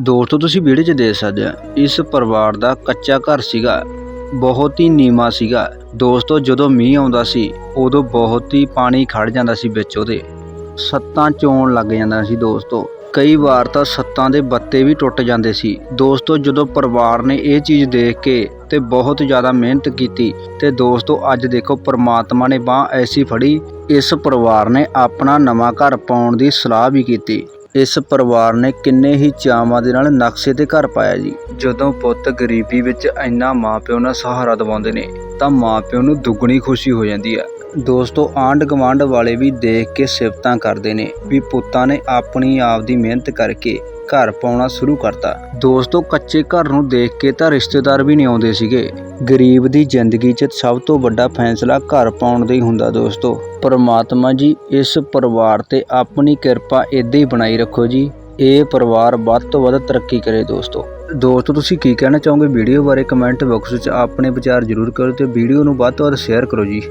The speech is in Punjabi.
ਦੋਸਤੋ ਤੁਸੀਂ ਵੀਡੀਓ 'ਚ ਦੇਖ ਸਕਦੇ ਆ, ਇਸ ਪਰਿਵਾਰ ਦਾ ਕੱਚਾ ਘਰ ਸੀਗਾ, ਬਹੁਤ ਹੀ ਨੀਵਾਂ ਸੀਗਾ। ਦੋਸਤੋ, ਜਦੋਂ ਮੀਂਹ ਆਉਂਦਾ ਸੀ, ਉਦੋਂ ਬਹੁਤ ਹੀ ਪਾਣੀ ਖੜ ਜਾਂਦਾ ਸੀ ਵਿੱਚ ਉਹਦੇ। ਸੱਤਾਂ ਚੋਣ ਲੱਗ ਜਾਂਦਾ ਸੀ ਦੋਸਤੋ। ਕਈ ਵਾਰ ਤਾਂ ਸੱਤਾਂ ਦੇ ਬੱਤੇ ਵੀ ਟੁੱਟ ਜਾਂਦੇ ਸੀ। ਦੋਸਤੋ, ਜਦੋਂ ਪਰਿਵਾਰ ਨੇ ਇਹ ਚੀਜ਼ ਦੇਖ ਕੇ ਤੇ ਬਹੁਤ ਜ਼ਿਆਦਾ ਮਿਹਨਤ ਕੀਤੀ, ਤੇ ਦੋਸਤੋ, ਅੱਜ ਦੇਖੋ ਪ੍ਰਮਾਤਮਾ ਨੇ ਬਾਹ ਐਸੀ ਫੜੀ, ਇਸ ਪਰਿਵਾਰ ਨੇ ਆਪਣਾ ਨਵਾਂ ਘਰ ਪਾਉਣ ਦੀ ਸਲਾਹ ਵੀ ਕੀਤੀ। ਇਸ ਪਰਿਵਾਰ ਨੇ ਕਿੰਨੇ ਹੀ ਚਾਵਾਂ ਦੇ ਨਾਲ ਨਕਸ਼ੇ ਤੇ ਘਰ ਪਾਇਆ ਜੀ। ਜਦੋਂ ਪੁੱਤ ਗਰੀਬੀ ਵਿੱਚ ਇੰਨਾ ਮਾਪਿਓ ਨਾਲ ਸਹਾਰਾ ਦਿਵਾਉਂਦੇ ਨੇ, ਤਾਂ ਮਾਪਿਓ ਨੂੰ ਦੁੱਗਣੀ ਖੁਸ਼ੀ ਹੋ ਜਾਂਦੀ ਹੈ। ਦੋਸਤੋ ਆਂਢ ਗੁਆਂਢ ਵਾਲੇ ਵੀ ਦੇਖ ਕੇ ਸਿਫਤਾਂ ਕਰਦੇ ਨੇ ਵੀ ਪੁੱਤਾਂ ਨੇ ਆਪਣੀ ਆਪ ਦੀ ਮਿਹਨਤ ਕਰਕੇ ਘਰ ਪਾਉਣਾ ਸ਼ੁਰੂ ਕਰਤਾ। ਦੋਸਤੋ ਕੱਚੇ ਘਰ ਨੂੰ ਦੇਖ ਕੇ ਤਾਂ ਰਿਸ਼ਤੇਦਾਰ ਵੀ ਨਹੀਂ ਆਉਂਦੇ ਸੀਗੇ। ਗਰੀਬ ਦੀ ਜ਼ਿੰਦਗੀ 'ਚ ਸਭ ਤੋਂ ਵੱਡਾ ਫੈਸਲਾ ਘਰ ਪਾਉਣ ਦਾ ਹੀ ਹੁੰਦਾ ਦੋਸਤੋ ਪਰਮਾਤਮਾ ਜੀ, ਇਸ ਪਰਿਵਾਰ ਤੇ ਆਪਣੀ ਕਿਰਪਾ ਇਦਾਂ ਹੀ ਬਣਾਈ ਰੱਖੋ ਜੀ। ਇਹ ਪਰਿਵਾਰ ਵੱਧ ਤੋਂ ਵੱਧ ਤਰੱਕੀ ਕਰੇ ਦੋਸਤੋ ਦੋਸਤੋ, ਤੁਸੀਂ ਕੀ ਕਹਿਣਾ ਚਾਹੋਗੇ? ਵੀਡੀਓ ਬਾਰੇ ਕਮੈਂਟ ਬਾਕਸ ਵਿੱਚ ਆਪਣੇ ਵਿਚਾਰ ਜ਼ਰੂਰ ਕਰੋ ਤੇ ਵੀਡੀਓ ਨੂੰ ਵੱਧ ਤੋਂ ਵੱਧ ਸ਼ੇਅਰ ਕਰੋ ਜੀ।